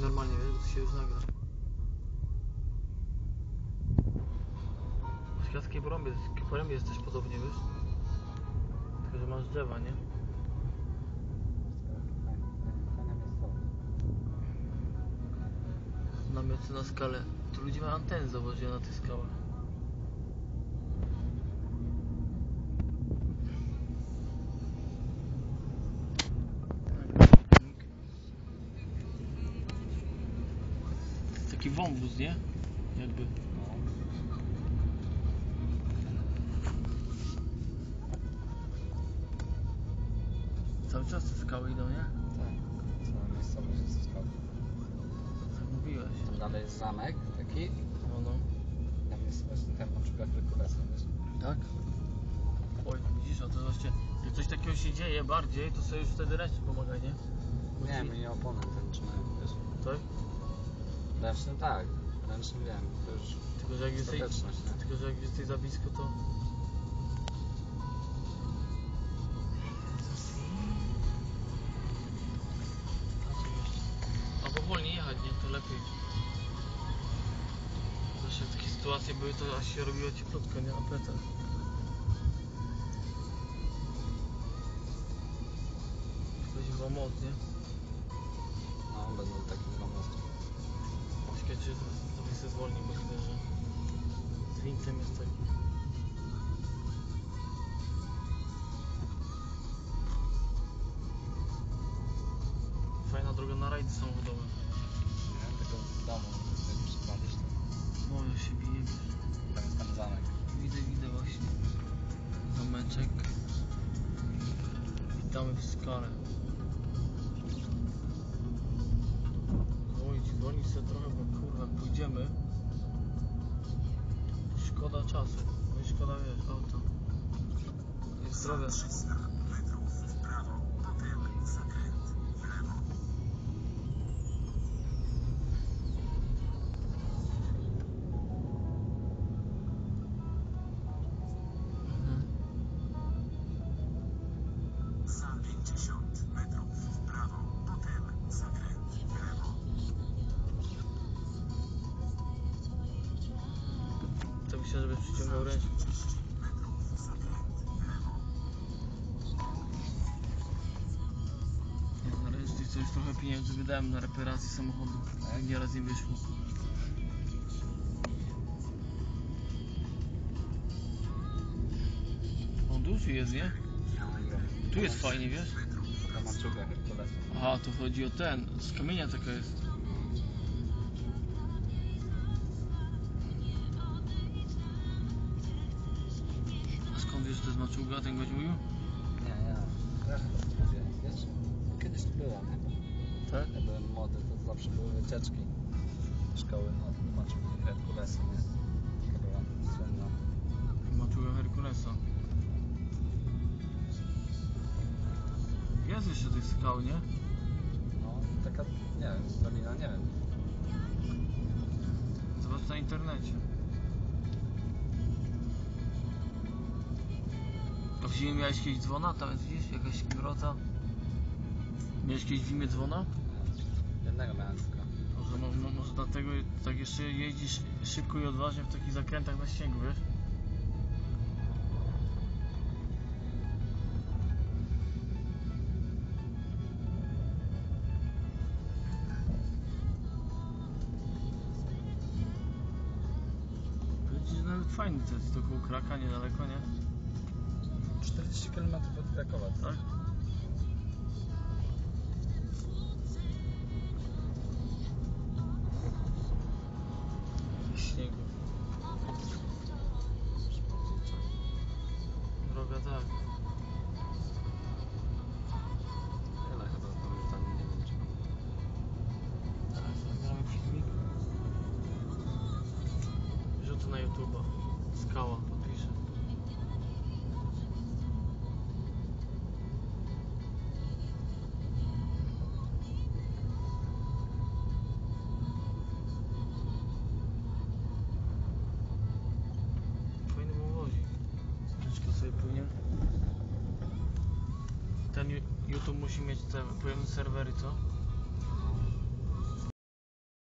normalnie, bo to się już nagra. W Światskiej Porębie, Porębie jest też podobnie, wiesz? Tylko, że masz drzewa, nie? Namioty na skalę. Tu ludzie mają anteny założone na tych skałach. Wąwóz, nie? Jakby. No. Cały czas te skały idą, nie? Tak. Cała miejscowość jest skał. Tak mówiłeś. Tam dalej jest zamek taki. No, no. Tam jest właśnie ten przykład Herkulesa, wiesz? Tak? Oj, widzisz, a to właśnie, jak coś takiego się dzieje bardziej, to sobie już wtedy reszcie pomagaj, nie? Bo Nie, ci- my nie opony ten trzymają, wiesz? Tak? Ręcznym tak. Ręcznym wiem. To już Tylko, że jak jesteś, nie? tylko, że jak jesteś za blisko, to... Albo wolniej jechać, nie? To lepiej. Zawsze takie sytuacje były, to aż się robiło cieplutko, nie? Na plecach. Ktoś była moc, nie? Zwolni, bo widzę, że z wincem jest taki. Fajna droga na rajdy samochodowe. Nie? Tylko w domu, jak przypalisz, to No, ja się bije. tam jest ten zamek. Widzę, widzę właśnie. Zameczek. Witamy w skale. Oj, dzwonić sobie trochę, bo Szkoda czasu. I szkoda, wiesz, auto. Jest droga. Mhm. Za 50 To myślę, żebyś przyciągał ręcznik. 30 metrów zakręt w lewo. Ja na ręcznik coś trochę pieniędzy wydałem na reparację samochodu. A nieraz nie wyszło. On duży jest, nie? Tu jest fajnie, wiesz? Aha, to chodzi o ten. Z kamienia taka jest. To jest maczuga? Ten gość mówił? Nie. Ja wiesz? Kiedyś tu byłem, nie? Tak? Jak byłem młody, to zawsze były wycieczki szkoły na maczugi Herkulesa, nie? Taka była słynna. Maczuga Herkulesa. Jest jeszcze tych skał, nie? No, taka, nie wiem, dolina, nie wiem. Zobacz na internecie. Zimie miałeś kiedyś dzwona? Tam jest widzisz jakaś grota. Miałeś kiedyś w imię dzwona? Jednego miałem tylko. Może, mo, mo, może dlatego tak jeszcze jeździsz szybko i odważnie w takich zakrętach na śniegu, wiesz? Widzisz, nawet fajny to jest, to koło Kraka, niedaleko, nie? 40 km od Krakowa, Tak? Śniegu. Droga tak. Tyle chyba pamiętam, nie wiem czy... Teraz nagramy filmik. Rzucę na YouTube'a. Skała Ten YouTube musi mieć te pełne serwery, co?